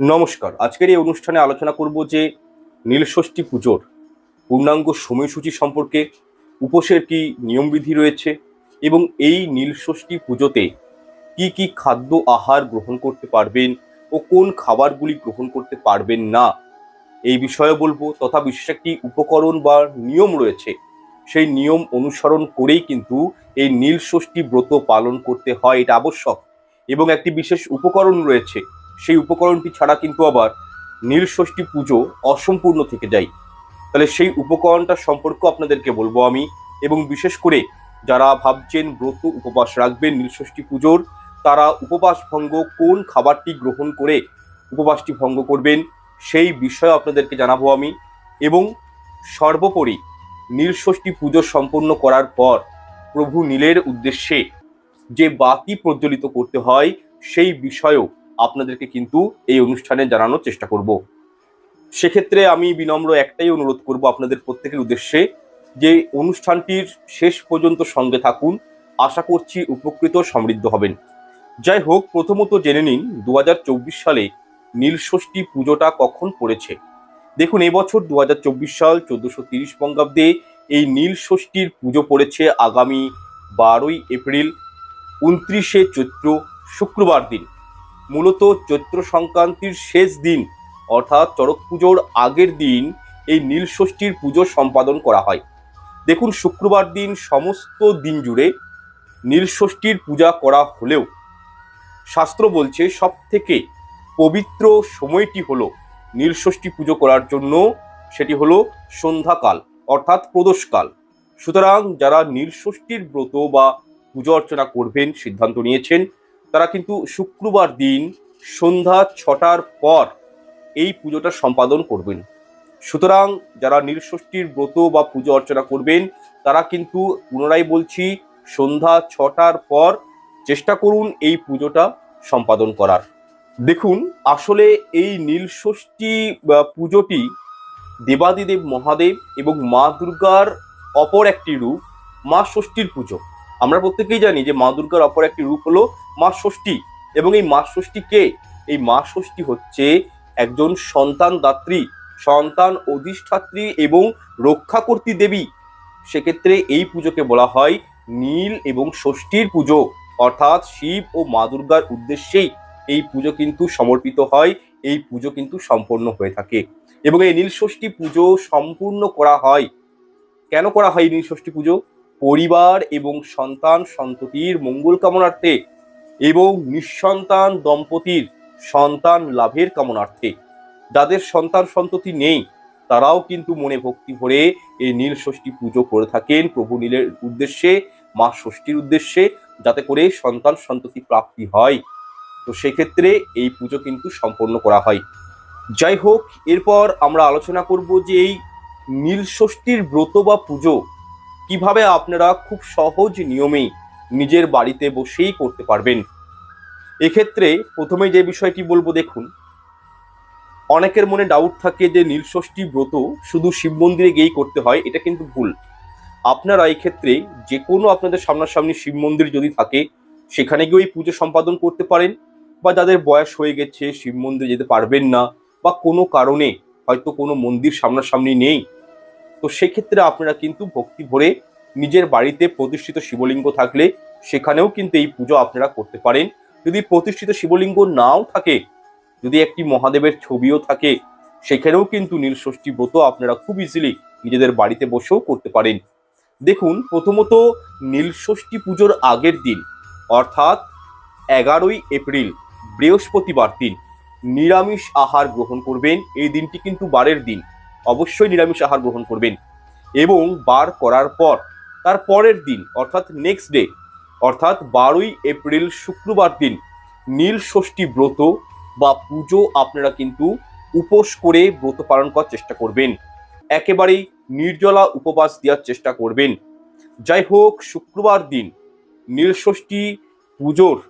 নমস্কার। আজকের এই অনুষ্ঠানে আলোচনা করব যে নীলষষ্ঠী পুজোর পূর্ণাঙ্গ সময়সূচি সম্পর্কে, উপোসের কি নিয়মবিধি রয়েছে এবং এই নীলষষ্ঠী পুজোতে কি কি খাদ্য আহার গ্রহণ করতে পারবেন ও কোন খাবারগুলি গ্রহণ করতে পারবেন না, এই বিষয়ে বলব। তথা বিশেষ একটি উপকরণ বা নিয়ম রয়েছে, সেই নিয়ম অনুসরণ করেই কিন্তু এই নীলষষ্ঠী ব্রত পালন করতে হয়, এটা আবশ্যক। এবং একটি বিশেষ উপকরণ রয়েছে সেই উপকরণটি ছাড়া কিন্তু আবার নীলষষ্ঠী পুজো অসম্পূর্ণ থেকে যায়। তাহলে সেই উপকরণটা সম্পর্ক আপনাদেরকে বলব আমি এবং বিশেষ করে যারা ভাবছেন ব্রত উপবাস রাখবেন নীলষষ্ঠী পুজোর, তারা উপবাস ভঙ্গ কোন খাবারটি গ্রহণ করে উপবাসটি ভঙ্গ করবেন সেই বিষয়ে আপনাদেরকে জানাব আমি এবং সর্বোপরি নীলষষ্ঠী পুজো সম্পন্ন করার পর প্রভু নীলের উদ্দেশ্যে যে বাতি প্রজ্বলিত করতে হয় সেই বিষয়েও আপনাদেরকে কিন্তু এই অনুষ্ঠানে জানানোর চেষ্টা করব। সেক্ষেত্রে আমি বিনম্র একটাই অনুরোধ করব আপনাদের প্রত্যেকের উদ্দেশ্যে যে অনুষ্ঠানটির শেষ পর্যন্ত সঙ্গে থাকুন। আশা করছি উপকৃত সমৃদ্ধ হবেন। যাই হোক, প্রথমত জেনে নিন দু হাজার চব্বিশ সালে নীলষষ্ঠী পুজোটা কখন পড়েছে? দেখুন, এবছর দু হাজার চব্বিশ সাল চোদ্দশো তিরিশ বঙ্গাব্দে এই নীলষষ্ঠীর পুজো পড়েছে আগামী বারোই এপ্রিল, উনত্রিশে চৈত্র, শুক্রবার দিন। মূলত চৈত্র সংক্রান্তির শেষ দিন, অর্থাৎ চড়ক পুজোর আগের দিন এই নীলষষ্ঠীর পুজো সম্পাদন করা হয়। দেখুন, শুক্রবার দিন সমস্ত দিন জুড়ে নীলষষ্ঠীর পূজা করা হলেও শাস্ত্র বলছে সব থেকে পবিত্র সময়টি হলো নীলষষ্ঠী পুজো করার জন্য, সেটি হলো সন্ধ্যাকাল, অর্থাৎ প্রদোষকাল। সুতরাং যারা নীলষষ্ঠীর ব্রত বা পুজো অর্চনা করবেন, সিদ্ধান্ত নিয়েছেন তারা কিন্তু শুক্রবার দিন সন্ধ্যা ছটার পর এই পুজোটা সম্পাদন করবেন। সুতরাং যারা নীলষষ্ঠীর ব্রত বা পুজো অর্চনা করবেন, তারা কিন্তু পুনরায় বলছি সন্ধ্যা ছটার পর চেষ্টা করুন এই পুজোটা সম্পাদন করার। দেখুন, আসলে এই নীলষষ্ঠী পুজোটি দেবাদিদেব মহাদেব এবং মা দুর্গার অপর একটি রূপ, মা ষষ্ঠীর পুজো। আমরা প্রত্যেকেই জানি যে মা দুর্গার অপর একটি রূপ হলো মা ষষ্ঠী। এবং এই মা ষষ্ঠী কে? এই মা ষষ্ঠী হচ্ছে একজন সন্তান দাত্রী, সন্তান অধিষ্ঠাত্রী এবং রক্ষাকর্তী দেবী। সেক্ষেত্রে এই পুজোকে বলা হয় নীল এবং ষষ্ঠীর পুজো। অর্থাৎ শিব ও মা দুর্গার উদ্দেশ্যেই এই পুজো কিন্তু সমর্পিত হয়, এই পুজো কিন্তু সম্পন্ন হয়ে থাকে। এবং এই নীলষষ্ঠী পুজো সম্পূর্ণ করা হয়। কেন করা হয় এই নীলষষ্ঠী পুজো? পরিবার এবং সন্তান সন্ততির মঙ্গল কামনার্থে এবং নিঃসন্তান দম্পতির সন্তান লাভের কামনার্থে। যাদের সন্তান সন্ততি নেই, তারাও কিন্তু মনে ভক্তি ভরে এই নীল ষষ্ঠী পুজো করে থাকেন প্রভু নীলের উদ্দেশ্যে, মা ষষ্ঠীর উদ্দেশ্যে, যাতে করে সন্তান সন্ততি প্রাপ্তি হয়। তো সেক্ষেত্রে এই পুজো কিন্তু সম্পন্ন করা হয়। যাই হোক, এরপর আমরা আলোচনা করব যে এই নীল ষষ্ঠীর ব্রত বা পুজো কীভাবে আপনারা খুব সহজ নিয়মেই নিজের বাড়িতে বসেই করতে পারবেন? এক্ষেত্রে প্রথমে যে বিষয়টি বলব দেখুন। অনেকের মনে ডাউট থাকে যে নীলষষ্ঠী ব্রত শুধু শিব মন্দিরে গিয়েই করতে হয়, এটা কিন্তু ভুল। আপনারা এই ক্ষেত্রে যে কোনো আপনাদের সামনাসামনি শিব মন্দির যদি থাকে, সেখানে গিয়ে ওই পুজো সম্পাদন করতে পারেন বা যাদের বয়স হয়ে গেছে, শিব মন্দিরে যেতে পারবেন না বা কোনো কারণে হয়তো কোনো মন্দির সামনাসামনি নেই তো সেক্ষেত্রে আপনারা কিন্তু ভক্তি ভরে নিজের বাড়িতে প্রতিষ্ঠিত শিবলিঙ্গ থাকলে সেখানেও কিন্তু এই পুজো আপনারা করতে পারেন। যদি প্রতিষ্ঠিত শিবলিঙ্গ নাও থাকে, যদি একটি মহাদেবের ছবিও থাকে, সেখানেও কিন্তু নীলষষ্ঠী ব্রত আপনারা খুব ইজিলি নিজেদের বাড়িতে বসেও করতে পারেন। দেখুন, প্রথমত নীলষষ্ঠী পুজোর আগের দিন, অর্থাৎ এগারোই এপ্রিল, বৃহস্পতিবার দিন, নিরামিষ আহার গ্রহণ করবেন। এই দিনটি কিন্তু বারের দিন। অবশ্যই নিরামিষ আহার গ্রহণ করবেন। এবং বার করার পর, তার পরের দিন, অর্থাৎ নেক্সট ডে অর্থাৎ বারোই এপ্রিল শুক্রবার দিন, নীল ষষ্ঠী ব্রত বা পুজো আপনারা কিন্তু উপোস করে ব্রত পালন করার চেষ্টা করবেন। একেবারেই নির্জলা উপবাস দেওয়ার চেষ্টা করবেন। যাই হোক, শুক্রবার দিন নীলষষ্ঠী পুজোর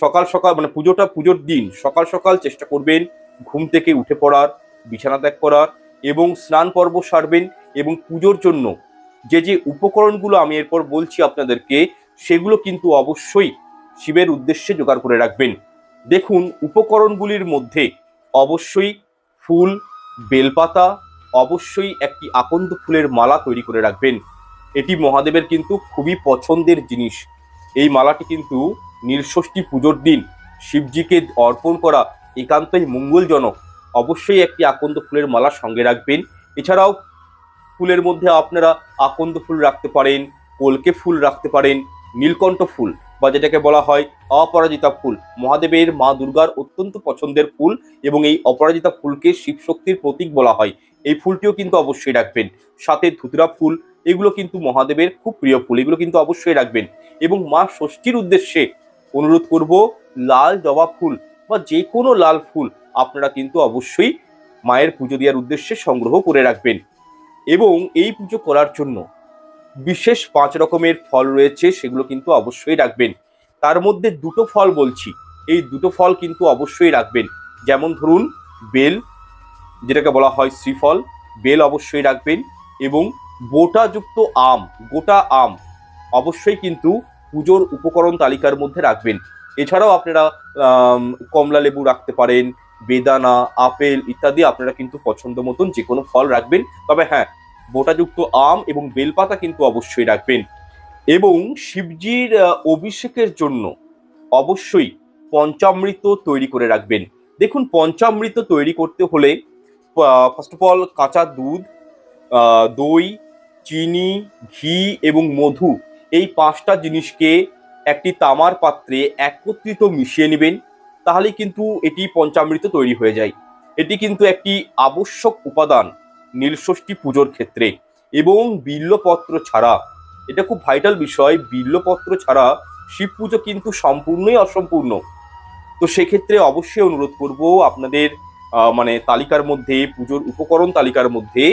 সকাল সকাল মানে পুজোটা পুজোর দিন সকাল সকাল চেষ্টা করবেন। ঘুম থেকে উঠে পড়ার, বিছানা ত্যাগ করার এবং স্নান পর্ব সারবেন এবং পুজোর জন্য যে যে উপকরণগুলো আমি এরপর বলছি আপনাদেরকে, সেগুলো কিন্তু অবশ্যই শিবের উদ্দেশ্যে জোগাড় করে রাখবেন। দেখুন, উপকরণগুলির মধ্যে অবশ্যই ফুল, বেলপাতা, অবশ্যই একটি আকন্দ ফুলের মালা তৈরি করে রাখবেন। এটি মহাদেবের কিন্তু খুবই পছন্দের জিনিস। এই মালাটি কিন্তু নীলষষ্ঠী পুজোর দিন শিবজিকে অর্পণ করা একান্তই মঙ্গলজনক। অবশ্যই একটি আকন্দ ফুলের মালা সঙ্গে রাখবেন। এছাড়াও ফুলের মধ্যে আপনারা আকন্দ ফুল রাখতে পারেন, কলকে ফুল রাখতে পারেন, নীলকণ্ঠ ফুল বা যেটাকে বলা হয় অপরাজিতা ফুল। মহাদেবের মা দুর্গার অত্যন্ত পছন্দের ফুল এবং এই অপরাজিতা ফুলকে শিবশক্তির প্রতীক বলা হয়। এই ফুলটিও কিন্তু অবশ্যই রাখবেন। সাথে ধুতরা ফুল, এগুলো কিন্তু মহাদেবের খুব প্রিয় ফুল, এগুলো কিন্তু অবশ্যই রাখবেন। এবং মা ষষ্ঠীর উদ্দেশ্যে অনুরোধ করব, লাল জবা ফুল বা যে কোনো লাল ফুল আপনারা কিন্তু অবশ্যই মায়ের পুজো দেওয়ার উদ্দেশ্যে সংগ্রহ করে রাখবেন। এবং এই পুজো করার জন্য বিশেষ পাঁচ রকমের ফল রয়েছে, সেগুলো কিন্তু অবশ্যই রাখবেন। তার মধ্যে দুটো ফল বলছি। এই দুটো ফল কিন্তু অবশ্যই রাখবেন। যেমন ধরুন, বেল, যেটাকে বলা হয় শ্রীফল, বেল অবশ্যই রাখবেন এবং বোটাযুক্ত আম, গোটা আম অবশ্যই কিন্তু পুজোর উপকরণ তালিকার মধ্যে রাখবেন। এছাড়াও আপনারা কমলা লেবু রাখতে পারেন বেদানা, আপেল ইত্যাদি আপনারা কিন্তু পছন্দ মতন যে কোনো ফল রাখবেন। তবে হ্যাঁ বোটাযুক্ত আম এবং বেলপাতা কিন্তু অবশ্যই রাখবেন। এবং শিবজির অভিষেকের জন্য অবশ্যই পঞ্চামৃত তৈরি করে রাখবেন। দেখুন, পঞ্চামৃত তৈরি করতে হলে ফার্স্ট অফ অল কাঁচা দুধ দই, চিনি, ঘি এবং মধু এই পাঁচটা জিনিসকে একটি তামার পাত্রে একত্রিত মিশিয়ে নেবেন। তাহলে কিন্তু এটি পঞ্চামৃত তৈরি হয়ে যায়। এটি কিন্তু একটি আবশ্যক উপাদান নীলষষ্ঠী পুজোর ক্ষেত্রে এবং বিল্লপত্র ছাড়া। এটা খুব ভাইটাল বিষয়, বিল্লপত্র ছাড়া শিব পুজো কিন্তু সম্পূর্ণই অসম্পূর্ণ। তো সেক্ষেত্রে অবশ্যই অনুরোধ করব আপনাদের মানে তালিকার মধ্যে, পুজোর উপকরণ তালিকার মধ্যে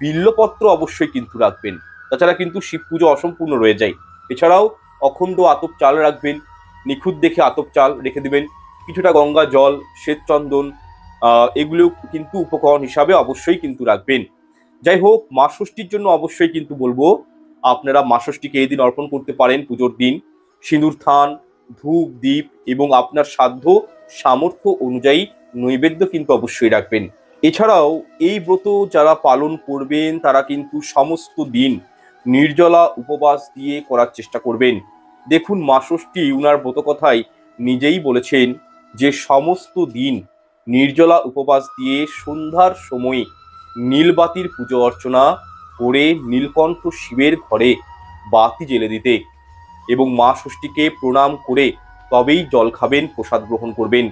বিল্লপত্র অবশ্যই কিন্তু রাখবেন। তাছাড়া কিন্তু শিব পুজো অসম্পূর্ণ রয়ে যায়। এছাড়াও অখণ্ড আতপ চাল রাখবেন, নিখুঁত দেখে আতপ চাল রেখে দিবেন কিছুটা গঙ্গা, জল, শ্বেতচন্দন এগুলো কিন্তু উপকরণ হিসাবে অবশ্যই কিন্তু রাখবেন। যাই হোক, মা ষষ্ঠীর জন্য অবশ্যই কিন্তু বলব, আপনারা মা ষষ্ঠীকে এই দিন অর্পণ করতে পারেন পুজোর দিন। সিঁদুর, থান, ধূপ দ্বীপ এবং আপনার সাধ্য, সামর্থ্য অনুযায়ী নৈবেদ্য কিন্তু অবশ্যই রাখবেন। এছাড়াও এই ব্রত যারা পালন করবেন, তারা কিন্তু সমস্ত দিন নির্জলা উপবাস দিয়ে করার চেষ্টা করবেন। দেখুন, মা ষষ্ঠী উনার ব্রত কথায় নিজেই বলেছেন যে সমস্ত দিন নির্জলা উপবাস দিয়ে সন্ধ্যার সময়ে নীলবাতির পুজো অর্চনা করে নীলকণ্ঠ শিবের ঘরে বাতি জেলে দিতে এবং মা ষষ্ঠীকে প্রণাম করে তবেই জল খাবেন, প্রসাদ গ্রহণ করবেন।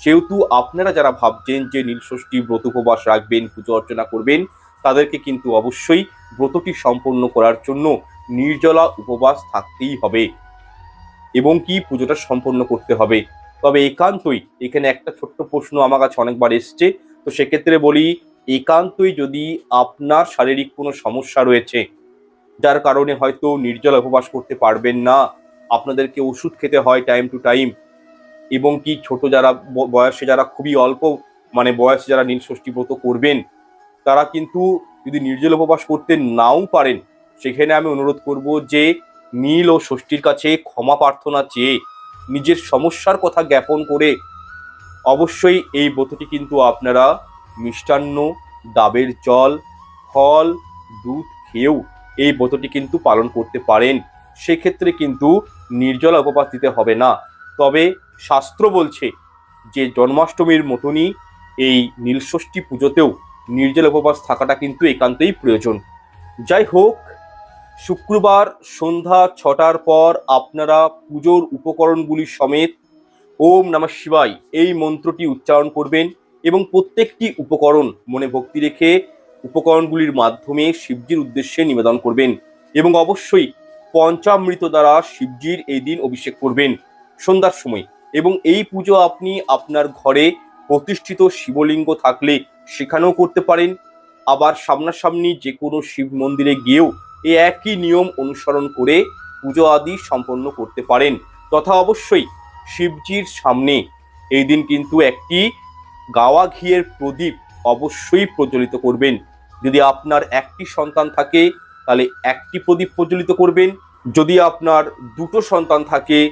সেহেতু আপনারা যারা ভাবছেন যে নীলষষ্ঠী ব্রত উপবাস রাখবেন, পুজো অর্চনা করবেন, তাদেরকে কিন্তু অবশ্যই ব্রতটি সম্পন্ন করার জন্য নির্জলা উপবাস থাকতেই হবে এবং কি পুজোটা সম্পন্ন করতে হবে। তবে একান্তই এখানে একটা ছোট্ট প্রশ্ন আমার কাছে অনেকবার এসছে। তো সেক্ষেত্রে বলি, একান্তই যদি আপনার শারীরিক কোনো সমস্যা রয়েছে, যার কারণে হয়তো নির্জলা উপবাস করতে পারবেন না, আপনাদেরকে ওষুধ খেতে হয় টাইম টু টাইম এবং কি ছোট যারা বয়সে যারা খুবই অল্প মানে বয়সে যারা নীলষষ্ঠী ব্রত করবেন, তারা কিন্তু যদি নির্জল উপবাস করতে নাও পারেন, সেখানে আমি অনুরোধ করব যে নীল ও ষষ্ঠীর কাছে ক্ষমা প্রার্থনা চেয়ে নিজের সমস্যার কথা জ্ঞাপন করে অবশ্যই এই ব্রতটি কিন্তু আপনারা মিষ্টান্ন, ডাবের জল, ফল, দুধ খেয়েও এই ব্রতটি কিন্তু পালন করতে পারেন। সেক্ষেত্রে কিন্তু নির্জলা উপবাস দিতে হবে না। তবে শাস্ত্র বলছে যে জন্মাষ্টমীর মতনই এই নীলষষ্ঠী পুজোতেও নির্জল উপবাস থাকাটা কিন্তু একান্তই প্রয়োজন। যাই হোক শুক্রবার সন্ধ্যা ছটার পর আপনারা পুজোর উপকরণগুলি সমেত ওম নমঃ শিবায় এই মন্ত্রটি উচ্চারণ করবেন এবং প্রত্যেকটি উপকরণ মনে ভক্তি রেখে উপকরণগুলির মাধ্যমে শিবজির উদ্দেশ্যে নিবেদন করবেন এবং অবশ্যই পঞ্চামৃত দ্বারা শিবজির এই দিন অভিষেক করবেন সন্ধ্যার সময়। এবং এই পুজো আপনি আপনার ঘরে প্রতিষ্ঠিত শিবলিঙ্গ থাকলে সেখানেও করতে পারেন। আবার সামনাসামনি যে কোনো শিব মন্দিরে গিয়েও এই একই নিয়ম অনুসরণ করে পুজো আদি সম্পন্ন করতে পারেন, তথা অবশ্যই শিবজির সামনে। এই দিন কিন্তু একটি গাওয়া ঘিয়ের প্রদীপ অবশ্যই প্রজ্বলিত করবেন। যদি আপনার একটি সন্তান থাকে, তাহলে একটি প্রদীপ প্রজ্বলিত করবেন। যদি আপনার দুটো সন্তান থাকে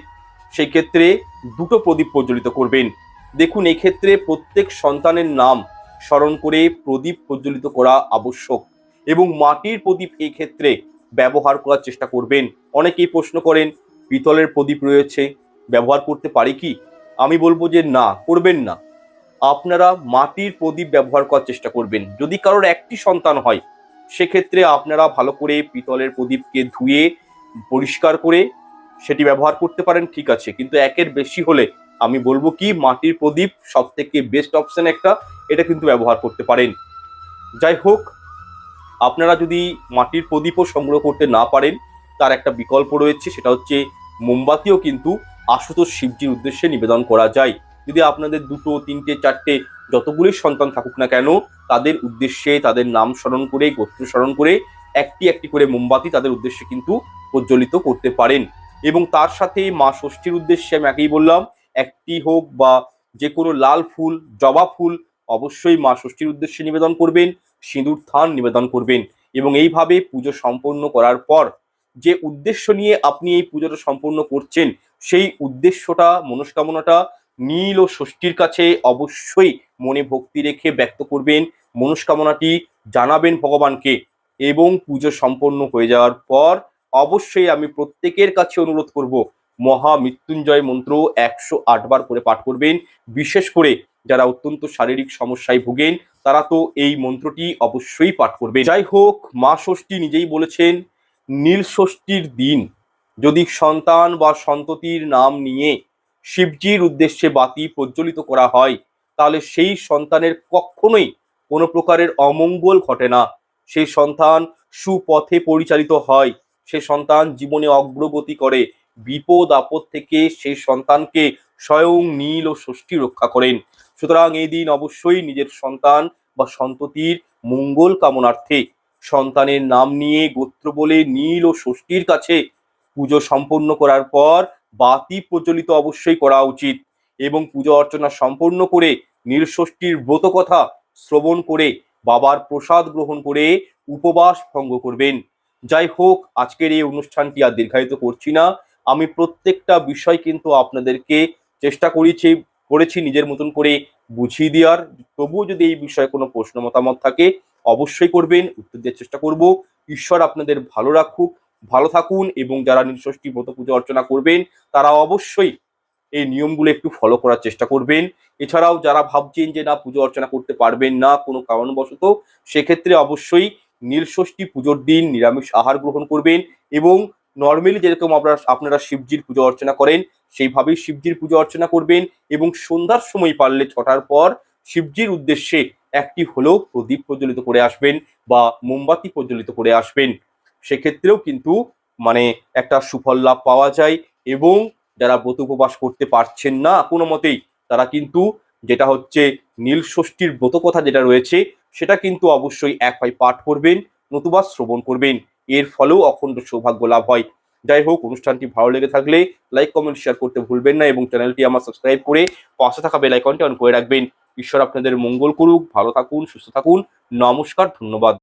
সেই ক্ষেত্রে দুটো প্রদীপ প্রজ্বলিত করবেন। দেখুন, এক্ষেত্রে প্রত্যেক সন্তানের নাম স্মরণ করে প্রদীপ প্রজ্বলিত করা আবশ্যক। এবং মাটির প্রদীপ এই ক্ষেত্রে ব্যবহার করার চেষ্টা করবেন। অনেকেই প্রশ্ন করেন, পিতলের প্রদীপ রয়েছে, ব্যবহার করতে পারি কি? আমি বলব যে না, করবেন না। আপনারা মাটির প্রদীপ ব্যবহার করার চেষ্টা করবেন। যদি কারোর একটি সন্তান হয়, সেক্ষেত্রে আপনারা ভালো করে পিতলের প্রদীপকে ধুয়ে, পরিষ্কার করে সেটি ব্যবহার করতে পারেন, ঠিক আছে। কিন্তু একের বেশি হলে আমি বলব কি, মাটির প্রদীপ সব থেকে বেস্ট অপশন একটা, এটা কিন্তু ব্যবহার করতে পারেন। যাই হোক আপনারা যদি মাটির প্রদীপও সংগ্রহ করতে না পারেন, তার একটা বিকল্প রয়েছে, সেটা হচ্ছে মোমবাতিও কিন্তু আশুতোষ শিবজির উদ্দেশ্যে নিবেদন করা যায়। যদি আপনাদের দুটো, তিনটে, চারটে যতগুলি সন্তান থাকুক না কেন, তাদের উদ্দেশ্যে, তাদের নাম স্মরণ করে, গোত্র স্মরণ করে একটি একটি করে মোমবাতি তাদের উদ্দেশ্যে কিন্তু প্রজ্বলিত করতে পারেন। এবং তার সাথে মা ষষ্ঠীর উদ্দেশ্যে আমি আগেই বললাম, একটি হোক বা যে কোনো লাল ফুল, জবা ফুল, অবশ্যই মা ষষ্ঠীর উদ্দেশ্যে নিবেদন করবেন। সিঁদুর থান নিবেদন করবেন এবং এইভাবে পুজো সম্পন্ন করার পর যে উদ্দেশ্য নিয়ে আপনি এই পুজোটা সম্পূর্ণ করছেন, সেই উদ্দেশ্যটা, মনস্কামনাটা নীল ও ষষ্ঠীর কাছে অবশ্যই মনে ভক্তি রেখে ব্যক্ত করবেন, মনস্কামনাটি জানাবেন ভগবানকে এবং পুজো সম্পন্ন হয়ে যাওয়ার পর অবশ্যই আমি প্রত্যেকের কাছে অনুরোধ করব, মহা মৃত্যুঞ্জয় মন্ত্র একশো আটবার করে পাঠ করবেন। বিশেষ করে যারা অত্যন্ত শারীরিক সমস্যায় ভোগেন তারা তো এই মন্ত্রটি অবশ্যই পাঠ করবে। যাই হোক, মা ষষ্ঠী নিজেই বলেছেন, নীল ষষ্ঠীর দিন যদি সন্তান বা সন্ততির নাম নিয়ে শিবজির উদ্দেশ্যে বাতি প্রজ্বলিত করা হয়, তাহলে সেই সন্তানের কখনোই কোনো প্রকারের অমঙ্গল ঘটে না। সেই সন্তান সুপথে পরিচালিত হয়, সে সন্তান জীবনে অগ্রগতি করে, বিপদ আপদ থেকে সেই সন্তানকে স্বয়ং নীল ও ষষ্ঠী রক্ষা করেন। সুতরাং এই দিন অবশ্যই নিজের সন্তান বা সন্ততির মঙ্গল কামনার্থে সন্তানের নাম নিয়ে গোত্র বলে নীল ও ষষ্ঠীর কাছে পুজো সম্পন্ন করার পর বাতি প্রচলিত অবশ্যই করা উচিত এবং পুজো অর্চনা সম্পন্ন করে নীলষষ্ঠীর ব্রত কথা শ্রবণ করে বাবার প্রসাদ গ্রহণ করে উপবাস ভঙ্গ করবেন। যাই হোক, আজকের এই অনুষ্ঠানটি আর দীর্ঘায়িত করছি না। আমি প্রত্যেকটা বিষয় কিন্তু আপনাদেরকে চেষ্টা করেছি করেছি, নিজের মতন করে বুঝিয়ে দেওয়ার। তবুও যদি এই বিষয়ে কোনো প্রশ্ন, মতামত থাকে, অবশ্যই করবেন। উত্তর দেওয়ার চেষ্টা করব। ঈশ্বর আপনাদের ভালো রাখুক, ভালো থাকুন এবং যারা নীলষষ্ঠী ব্রত পুজো অর্চনা করবেন, তারা অবশ্যই এই নিয়মগুলো একটু ফলো করার চেষ্টা করবেন। এছাড়াও যারা ভাবছেন যে, না, পুজো অর্চনা করতে পারবেন না কোনো কারণবশত, সেক্ষেত্রে অবশ্যই নীলষষ্ঠী পুজোর দিন নিরামিষ আহার গ্রহণ করবেন এবং নর্মালি যেরকম আপনারা আপনারা শিবজির পুজো অর্চনা করেন সেইভাবেই শিবজির পূজা অর্চনা করবেন এবং সন্ধ্যার সময় পারলে ছটার পর শিবজির উদ্দেশ্যে একটি হলেও প্রদীপ প্রজ্বলিত করে আসবেন বা মোমবাতি প্রজ্বলিত করে আসবেন। সেক্ষেত্রেও কিন্তু মানে একটা সুফল লাভ পাওয়া যায় এবং যারা ব্রত উপবাস করতে পারছেন না কোনো মতেই, তারা কিন্তু যেটা হচ্ছে নীল ষষ্ঠীর ব্রত কথা যেটা রয়েছে, সেটা কিন্তু অবশ্যই এক হয় পাঠ করবেন নতুবা শ্রবণ করবেন। এর ফলেও অখণ্ড সৌভাগ্য লাভ হয়। যাই হোক, অনুষ্ঠানটি ভালো লেগে থাকলে লাইক কমেন্ট শেয়ার করতে ভুলবেন না এবং চ্যানেলটি আমার সাবস্ক্রাইব করে পাশে থাকা বেলাইকনটি অন করে রাখবেন। ঈশ্বর আপনাদের মঙ্গল করুক। ভালো থাকুন, সুস্থ থাকুন। নমস্কার, ধন্যবাদ।